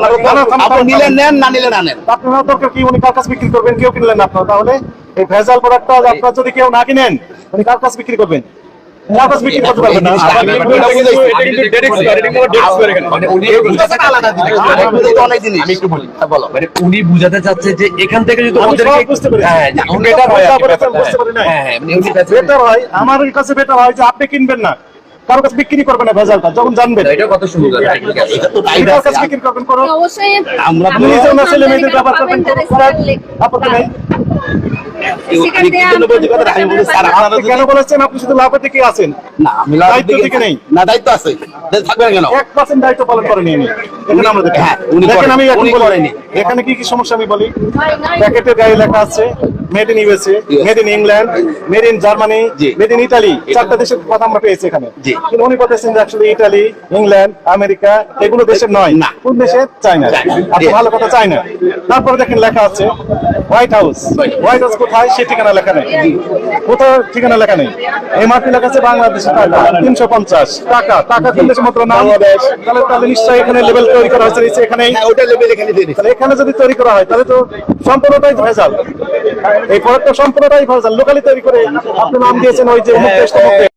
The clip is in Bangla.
আপনার উপর। আপনি নিলে নেন না নিলে না নেন আপনারা তো কি উনি কার কাছে বিক্রি করবেন? কেউ কিনলেন না আপনারা তাহলে? এই ভেজাল প্রোডাক্টটা আপনারা যদি কেউ না কিনেন কার কাছে বিক্রি করবেন। মানে হ্যাঁ। মানে বুঝাতে চাচ্ছে যে এখান থেকে যদি। হ্যাঁ হয়। হ্যাঁ হ্যাঁ মানে হয় আমার কাছে বেটার হয় যে আপনি কিনবেন না। কারও কাছে বিক্রি করবেন না ভেজালটা যখন জানবেন। এটা কত সুন্দর ঠিক আছে? এটা কার। কাছে বিক্রি করবেন করুন। অবশ্যই আমরা আপনি নিজেও না ছেলে মেয়েদের ব্যাপার করবেন করার আপত্তি নাই। সেখান থেকে কিন্তু বলছি কথা, আমি বলছি, স্যার, আপনারা আপনি কেন বলেছেন? আপনি শুধু লাভের দিকে আছেন। না, আমি লাভ দায়িত্ব দিকে- দিকে নেই। না, দায়িত্ব আছে। তাহলে থাকবে না কেন? এক পার্সেন্ট দায়িত্ব পালন করেনি এখানে হ্যাঁ, আমি এখন উনি বলি। এখানে কি কি সমস্যা আমি বলি? প্যাকেটের গায়ে লেখা আছে। Made in USA made in England made in Germany. Made in Italy চারটা দেশের কথা আমরা পেয়েছি এখানে। কিন্তু উনি বলতেছেন যে আসলে ইটালি ইংল্যান্ড আমেরিকা এগুলো দেশের নয়। না। কোন দেশে? চায়না। আপনি ভালো কথা চায়না তারপরে দেখেন লেখা আছে হোয়াইট হাউস হোয়াইট হাউস কোথায়? সে ঠিকানা লেখা নেই। কোথাও ঠিকানা লেখা নেই। এমআরপি লেখা আছে বাংলাদেশের টাকা। তিনশো পঞ্চাশ। টাকা। টাকা তিন দেশের মাত্র নাম। তাহলে তাহলে নিশ্চয়ই এখানে লেভেল তৈরি করা হয়েছে। এখানে হ্যাঁ, ওটা level এখানে এখানে যদি তৈরি করা হয় তাহলে তো সম্পূর্ণটাই ভেজাল। এই প্রোডাক্টটা সম্পূর্ণটাই ভেজাল লোকালি তৈরি করে আপনি নাম দিয়েছেন ওই যে